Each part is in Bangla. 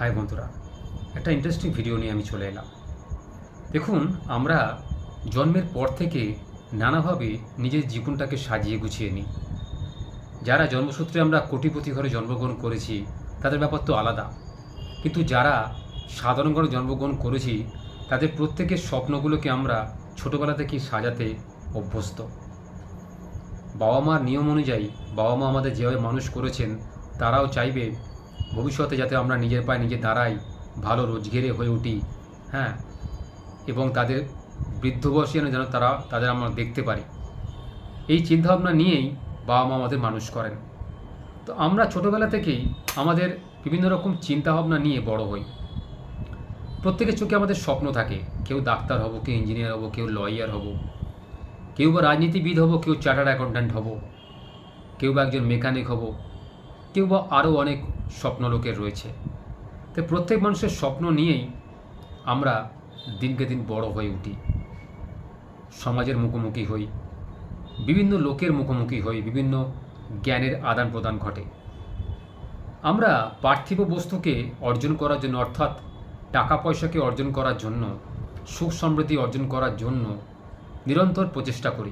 হাই বন্ধুরা, একটা ইন্টারেস্টিং ভিডিও নিয়ে আমি চলে এলাম। দেখুন, আমরা জন্মের পর থেকে নানাভাবে নিজের জীবনটাকে সাজিয়ে গুছিয়ে নিই। যারা জন্মসূত্রে আমরা কোটিপতি ঘরে জন্মগ্রহণ করেছি, তাদের ব্যাপার তো আলাদা। কিন্তু যারা সাধারণ ঘরে জন্মগ্রহণ করেছি, তাদের প্রত্যেকের স্বপ্নগুলোকে আমরা ছোটোবেলা থেকেই সাজাতে অভ্যস্ত। বাবা মার নিয়ম অনুযায়ী বাবা মা আমাদের যেভাবে মানুষ করেছেন, তারাও চাইবে ভবিষ্যতে যাতে আমরা নিজের পায়ে নিজে দাঁড়াই ভালো রোজগেরে হয়ে উঠি হ্যাঁ? এবং তাদের বৃদ্ধ বয়সে যেন তারা, তাদের আমরা দেখতে পারি। এই চিন্তাভাবনা নিয়েই বাবা মা আমাদের মানুষ করেন। তো আমরা ছোটোবেলা থেকেই আমাদের বিভিন্ন রকম চিন্তাভাবনা নিয়ে বড় হই। প্রত্যেকের চোখে আমাদের স্বপ্ন থাকে, কেউ ডাক্তার হব, কেউ ইঞ্জিনিয়ার হব, কেউ লয়ার হব, কেউ বা রাজনীতিবিদ হব, কেউ চার্টার্ড অ্যাকাউন্ট্যান্ট হব, কেউ বা একজন মেকানিক হব, কেউ বা আরও অনেক স্বপ্ন লোকের রয়েছে। তো প্রত্যেক মানুষের স্বপ্ন নিয়েই আমরা দিনকে দিন বড় হয়ে উঠি। সমাজের মুখোমুখি হই, বিভিন্ন লোকের মুখোমুখি হই, বিভিন্ন জ্ঞানের আদান প্রদান ঘটে। আমরা পার্থিব বস্তুকে অর্জন করার জন্য, অর্থাৎ টাকা পয়সাকে অর্জন করার জন্য সুখ সমৃদ্ধি অর্জন করার জন্য নিরন্তর প্রচেষ্টা করি।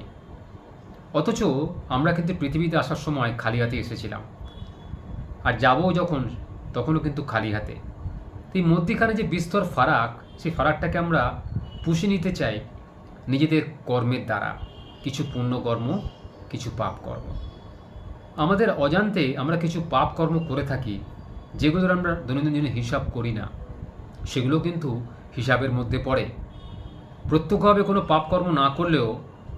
অথচ আমরা কিন্তু পৃথিবীতে আসার সময় খালি হাতে এসেছিলাম। আর যাবও যখন, তখনও কিন্তু খালি হাতে। তো এই মধ্যিখানে যে বিস্তর ফারাক, সেই ফারাকটাকে আমরা পুষে নিতে চাই নিজেদের কর্মের দ্বারা। কিছু পুণ্যকর্ম, কিছু পাপ কর্ম আমাদের অজান্তে আমরা কিছু পাপ কর্ম করে থাকি, যেগুলোর আমরা দৈনন্দিন দিনে হিসাব করি না। সেগুলো কিন্তু হিসাবের মধ্যে পড়ে। প্রত্যক্ষভাবে কোনো পাপকর্ম না করলেও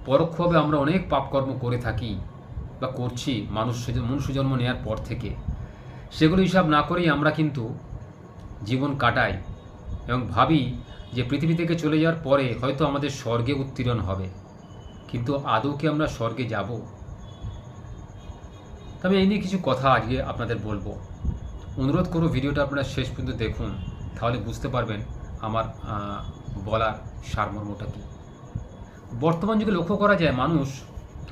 পরোক্ষভাবে আমরা অনেক পাপকর্ম করে থাকি বা করছি, মানুষ মনুষ্য জন্ম নেওয়ার পর থেকে। সেগুলো হিসাব না করেই আমরা কিন্তু জীবন কাটাই এবং ভাবি যে পৃথিবী থেকে চলে যাওয়ার পরে হয়তো আমাদের স্বর্গে উত্তীর্ণ হবে। কিন্তু আদৌ কি আমরা স্বর্গে যাব? তবে এই নিয়ে কিছু কথা আজকে আপনাদের বলব। অনুরোধ করো ভিডিওটা আপনারা শেষ পর্যন্ত দেখুন, তাহলে বুঝতে পারবেন আমার বলার সারমর্মটা কী। বর্তমান যুগে লক্ষ্য করা যায় মানুষ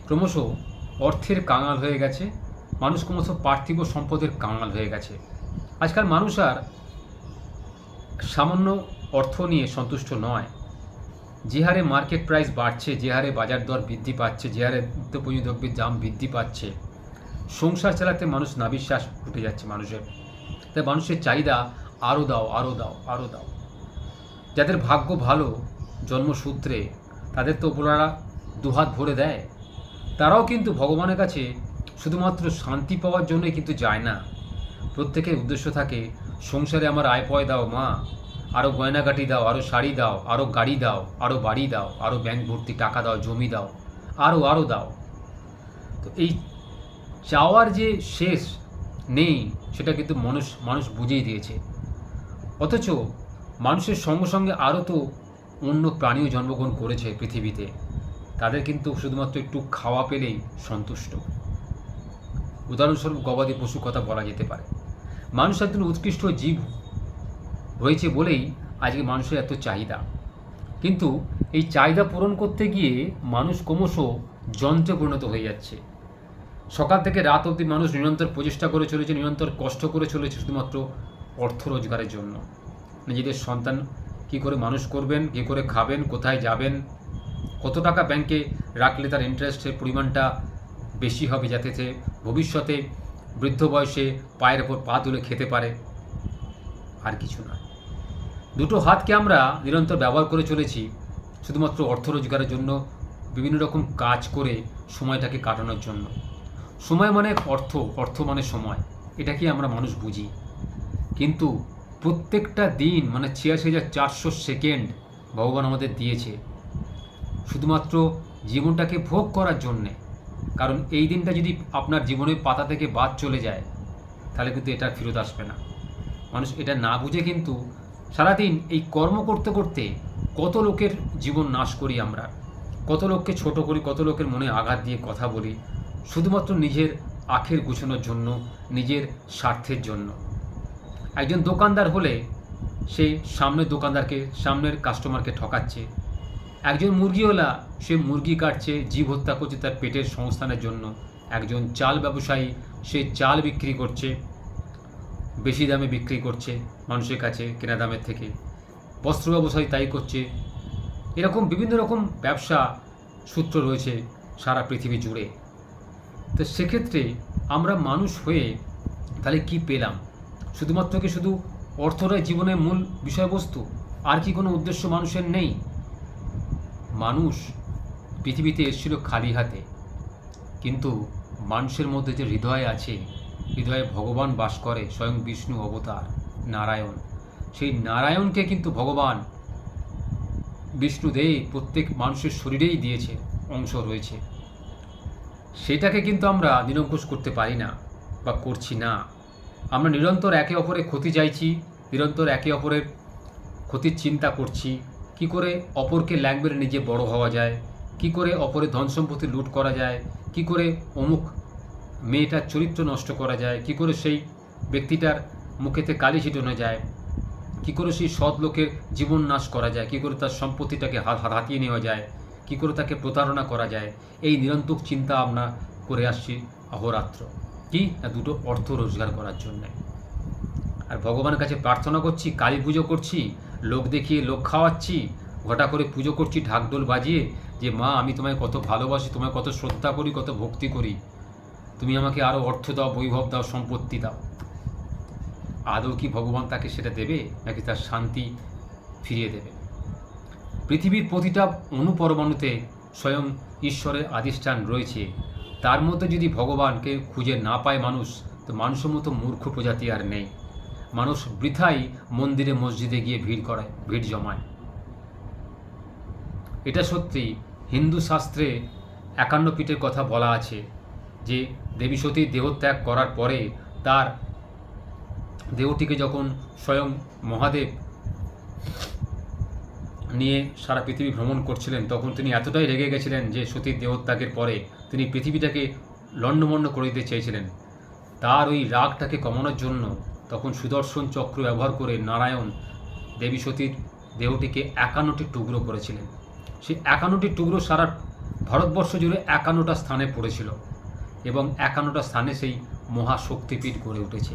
ক্রমশ অর্থের কাঙাল হয়ে গেছে মানুষ ক্রমশ পার্থিব সম্পদের কাঙাল হয়ে গেছে। আজকাল মানুষ আর সামান্য অর্থ নিয়ে সন্তুষ্ট নয়। যে হারে মার্কেট প্রাইস বাড়ছে, যে হারে বাজার দর বৃদ্ধি পাচ্ছে, যে হারে নিত্যপ্রয়োজনীয় দ্রব্যের দাম বৃদ্ধি পাচ্ছে, সংসার চালাতে মানুষ নাবিশ্বাস উঠে যাচ্ছে মানুষের। তাই মানুষের চাহিদা আরও দাও আরও দাও আরও দাও। যাদের ভাগ্য ভালো, জন্মসূত্রে, তাদের তো ওপরারা দুহাত ভরে দেয়। তারাও কিন্তু ভগবানের কাছে শুধুমাত্র শান্তি পাওয়ার জন্যই কিন্তু যায় না। প্রত্যেকের উদ্দেশ্য থাকে, সংসারে আমার আয় পয় দাও মা আরও গয়নাগাটি দাও আরও শাড়ি দাও আরও গাড়ি দাও আরও বাড়ি দাও আরও ব্যাংক ভর্তি টাকা দাও, জমি দাও আরও আরও দাও। তো এই চাওয়ার যে শেষ নেই, সেটা কিন্তু মানুষ মানুষ বুঝেই দিয়েছে। অথচ মানুষের সঙ্গে সঙ্গে আরও তো অন্য প্রাণীও জন্মগ্রহণ করেছে পৃথিবীতে। তাদের কিন্তু শুধুমাত্র একটু খাওয়া পেলেই সন্তুষ্ট। উদাহরণস্বরূপ গবাদি পশু কথা বলা যেতে পারে। মানুষ একজন উৎকৃষ্ট জীব রয়েছে বলেই আজকে মানুষের এত চাহিদা। কিন্তু এই চাহিদা পূরণ করতে গিয়ে মানুষ ক্রমশ যন্ত্রে পরিণত হয়ে যাচ্ছে। সকাল থেকে রাত অবধি মানুষ নিরন্তর প্রচেষ্টা করে চলেছে, নিরন্তর কষ্ট করে চলেছে শুধুমাত্র অর্থ রোজগারের জন্য। নিজেদের সন্তান কী করে মানুষ করবেন, কী করে খাবেন, কোথায় যাবেন, কত টাকা ব্যাংকে রাখলে তার ইন্টারেস্টের পরিমাণটা বেশি হবে যাতে সে ভবিষ্যতে বৃদ্ধ বয়সে পায়ের ওপর পা তুলে খেতে পারে। আর কিছু না দুটো হাতকে আমরা নিরন্তর ব্যবহার করে চলেছি, শুধুমাত্র অর্থ রোজগারের জন্য, বিভিন্ন রকম কাজ করে সময়টাকে কাটানোর জন্য। সময় মানে অর্থ অর্থ মানে সময় এটা কি আমরা মানুষ বুঝি। কিন্তু প্রত্যেকটা দিন মানে ছিয়াশি হাজার চারশো সেকেন্ড ভগবান আমাদের দিয়েছে, শুধুমাত্র জীবনটাকে ভোগ করার জন্যে। কারণ এই দিনটা যদি আপনার জীবনের পাতা থেকে বাদ চলে যায়, তাহলে কিন্তু এটা ফেরত আসবে না। মানুষ এটা না বুঝে কিন্তু সারাদিন এই কর্ম করতে করতে কত লোকের জীবন নাশ করি আমরা। কত লোককে ছোট করি, কত লোকের মনে আঘাত দিয়ে কথা বলি, শুধুমাত্র নিজের আখের গুছানোর জন্য, নিজের স্বার্থের জন্য। একজন দোকানদার হলে সে সামনের দোকানদারকে, সামনের কাস্টমারকে ঠকাচ্ছে একজন মুরগিওয়ালা, সে মুরগি কাটছে, জীব হত্যা করছে তার পেটের সংস্থানের জন্য। একজন চাল ব্যবসায়ী, সে চাল বিক্রি করছে, বেশি দামে বিক্রি করছে মানুষের কাছে কেনা দামের থেকে। বস্ত্র ব্যবসায়ী তাই করছে। এরকম বিভিন্ন রকম ব্যবসা সূত্র রয়েছে সারা পৃথিবী জুড়ে। তো সেক্ষেত্রে আমরা মানুষ হয়ে তাহলে কি পেলাম? শুধুমাত্র কি শুধু অর্থটাই জীবনের মূল বিষয়বস্তু? আর কি কোনো উদ্দেশ্য মানুষের নেই? মানুষ পৃথিবীতে এসেছিল খালি হাতে। কিন্তু মানুষের মধ্যে যে হৃদয় আছে, হৃদয়ে ভগবান বাস করে স্বয়ং বিষ্ণু অবতার, নারায়ণ। সেই নারায়ণকে কিন্তু ভগবান বিষ্ণুদেব প্রত্যেক মানুষের শরীরেই দিয়েছে, অংশ রয়েছে। সেটাকে কিন্তু আমরা নিরঙ্কুশ করতে পারি না বা করছি না। আমরা নিরন্তর একে অপরের ক্ষতি চাইছি, নিরন্তর একে অপরের ক্ষতির চিন্তা করছি কি করে অপরকে ল্যাংবের নিজে বড় হওয়া যায়? কি করে অপরের ধন সম্পত্তি লুট করা যায়? কি করে অমুক মেয়েটার চরিত্র নষ্ট করা যায়? কি করে সেই ব্যক্তিটার মুখেতে কালি ছিটানো যায়? কি করে সেই সৎ লোকের জীবন নাশ করা যায়? কি করে তার সম্পত্তিটাকে হাত হাত হাতিয়ে নেওয়া যায়? কি করে তাকে প্রতারণা করা যায়? এই নিরন্তর চিন্তা আমরা করে আসছি অহরাত্র। কি? না দুটো অর্থ রোজগার করার জন্যে। আর ভগবানের কাছে প্রার্থনা করছি, কালী পুজো করছি লোক দেখিয়ে লোক খাওয়াচ্ছি, ঘটা করে পুজো করছি, ঢাকডোল বাজিয়ে, যে মা, আমি তোমায় কত ভালোবাসি, তোমায় কত শ্রদ্ধা করি, কত ভক্তি করি। তুমি আমাকে আরও অর্থ দাও, বৈভব দাও, সম্পত্তি দাও। আদৌ কি ভগবান তাকে সেটা দেবে, নাকি তার শান্তি ফিরিয়ে দেবে? পৃথিবীর প্রতিটা অনুপরমাণুতে স্বয়ং ঈশ্বরের আদিষ্ঠান রয়েছে। তার মধ্যে যদি ভগবানকে খুঁজে না পায় মানুষ, তো মানুষের মতো মূর্খ প্রজাতি আর নেই। মানুষ বৃথাই মন্দিরে, মসজিদে গিয়ে ভিড় করায়, ভিড় জমায়। এটা সত্যি হিন্দু শাস্ত্রে একান্ন পীঠের কথা বলা আছে যে দেবী সতী দেহত্যাগ করার পরে তার দেহটিকে যখন স্বয়ং মহাদেব নিয়ে সারা পৃথিবী ভ্রমণ করছিলেন, তখন তিনি এতটাই রেগে গেছিলেন যে সতীর দেহত্যাগের পরে তিনি পৃথিবীটাকে লণ্ডমণ্ড করে দিতে চেয়েছিলেন। তার ওই রাগটাকে কমানোর জন্য তখন সুদর্শন চক্র ব্যবহার করে নারায়ণ দেবী সতীর দেহটিকে একান্নটি টুকরো করেছিলেন। সেই একান্নটি টুকরো সারা ভারতবর্ষ জুড়ে একান্নটা স্থানে পড়েছিল এবং একান্নটা স্থানে সেই মহাশক্তিপীঠ গড়ে উঠেছে।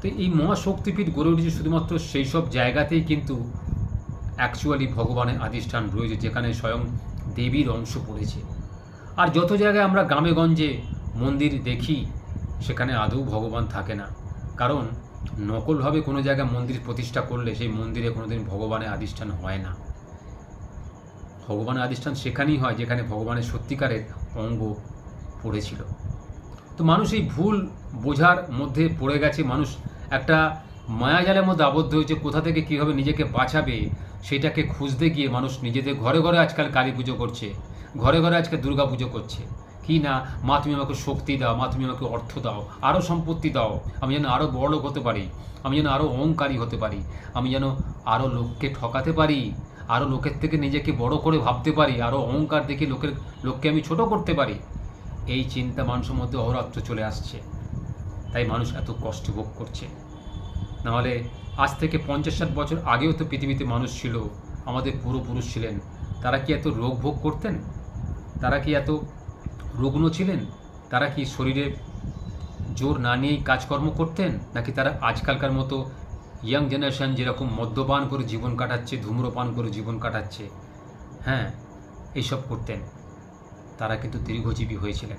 তো এই মহাশক্তিপীঠ গড়ে উঠেছে শুধুমাত্র সেই সব জায়গাতেই কিন্তু অ্যাকচুয়ালি ভগবানের আধিষ্ঠান রয়েছে, যেখানে স্বয়ং দেবীর অংশ পড়েছে। আর যত জায়গায় আমরা গ্রামেগঞ্জে মন্দির দেখি, সেখানে আদৌ ভগবান থাকে না। কারণ নকলভাবে কোনো জায়গায় মন্দির প্রতিষ্ঠা করলে সেই মন্দিরে কোনোদিন ভগবানের আদিষ্ঠান হয় না। ভগবানের আদিষ্ঠান সেখানেই হয় যেখানে ভগবানের সত্যিকারের অঙ্গ পড়েছিল। তো মানুষ এই ভুল বোঝার মধ্যে পড়ে গেছে, মানুষ একটা মায়াজালের মধ্যে আবদ্ধ হয়েছে, কোথা থেকে কীভাবে নিজেকে বাঁচাবে সেটাকে খুঁজতে গিয়ে মানুষ নিজেদের ঘরে ঘরে আজকাল কালী পুজো করছে, ঘরে ঘরে আজকাল দুর্গা পুজো করছে। কি না? মা, তুমি আমাকে শক্তি দাও, মা, তুমি আমাকে অর্থ দাও আরও সম্পত্তি দাও। আমি যেন আরও বড় হতে পারি, আমি যেন আরও অহংকারী হতে পারি, আমি যেন আরও লোককে ঠকাতে পারি আরও লোকের থেকে নিজেকে বড় করে ভাবতে পারি আরও অহংকার দেখে লোকের, লোককে আমি ছোট করতে পারি। এই চিন্তা মানুষের মধ্যে অহরাত্র চলে আসছে। তাই মানুষ এত কষ্ট ভোগ করছে। নাহলে আজ থেকে পঞ্চাশ ষাট বছর আগেও তো পৃথিবীতে মানুষ ছিল, আমাদের পূর্বপুরুষ ছিলেন। তারা কি এত রোগ ভোগ করতেন? তারা কি এত রুগ্ন ছিলেন? তারা কি শরীরে জোর না নিয়েই কাজকর্ম করতেন? নাকি তারা আজকালকার মতো ইয়াং জেনারেশন যেরকম মদ্যপান করে জীবন কাটাচ্ছে, ধূম্রপান করে জীবন কাটাচ্ছে হ্যাঁ এইসব করতেন। তারা কিন্তু দীর্ঘজীবী হয়েছিলেন।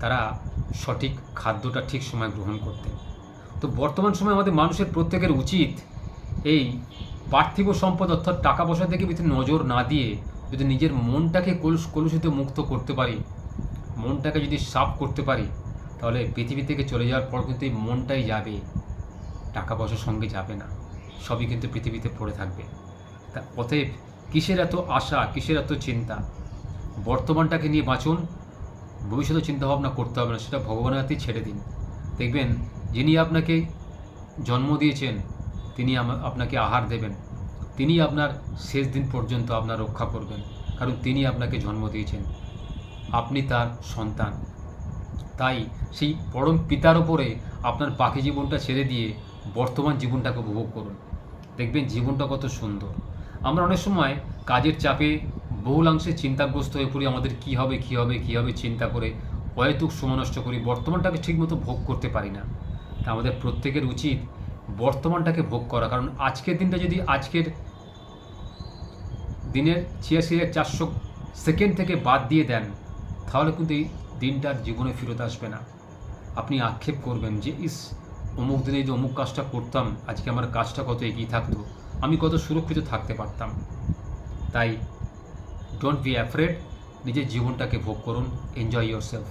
তারা সঠিক খাদ্যটা ঠিক সময় গ্রহণ করতেন। তো বর্তমান সময়ে আমাদের মানুষের প্রত্যেকের উচিত এই পার্থিব সম্পদ অর্থাৎ টাকা পয়সা থেকে বেশি নজর না দিয়ে যদি নিজের মনটাকে কলুষ কলুষিত মুক্ত করতে পারি মনটাকে যদি সাফ করতে পারি, তাহলে পৃথিবী থেকে চলে যাওয়ার পর কিন্তু এই মনটাই যাবে, টাকা পয়সার সঙ্গে যাবে না। সবই কিন্তু পৃথিবীতে পড়ে থাকবে। তা অতএব কিসের এত আশা, কিসের এত চিন্তা? বর্তমানটাকে নিয়ে বাঁচুন ভবিষ্যতে চিন্তাভাবনা করতে হবে না, সেটা ভগবানের হাতেই ছেড়ে দিন। দেখবেন, যিনি আপনাকে জন্ম দিয়েছেন, তিনি আপনাকে আহার দেবেন। তিনি আপনার শেষ দিন পর্যন্ত আপনার রক্ষা করবেন, কারণ তিনি আপনাকে জন্ম দিয়েছেন। আপনি তার সন্তান। তাই সেই পরম পিতার ওপরে আপনার বাকি জীবনটা ছেড়ে দিয়ে বর্তমান জীবনটাকে উপভোগ করুন। দেখবেন জীবনটা কত সুন্দর। আমরা অনেক সময় কাজের চাপে বহুলাংশে চিন্তাগ্রস্ত হয়ে পড়ি, আমাদের কী হবে কী হবে কী হবে চিন্তা করে অহেতুক সময় নষ্ট করি, বর্তমানটাকে ঠিকমতো ভোগ করতে পারি না। তা আমাদের প্রত্যেকের উচিত বর্তমানটাকে ভোগ করা। কারণ আজকের দিনটা যদি আজকের দিনের ছিয়াশি হাজার চারশো সেকেন্ড থেকে বাদ দিয়ে দেন তাহলে কিন্তু এই দিনটার জীবনে ফেরত আসবে না। আপনি আক্ষেপ করবেন যে, ইস, অমুক দিনে যদি অমুক কাজটা করতাম, আজকে আমার কাজটা কত এগিয়ে থাকতো, আমি কত সুরক্ষিত থাকতে পারতাম। তাই ডোন্ট বি অ্যাফ্রেড নিজের জীবনটাকে ভোগ করুন এনজয় ইয়োর সেলফ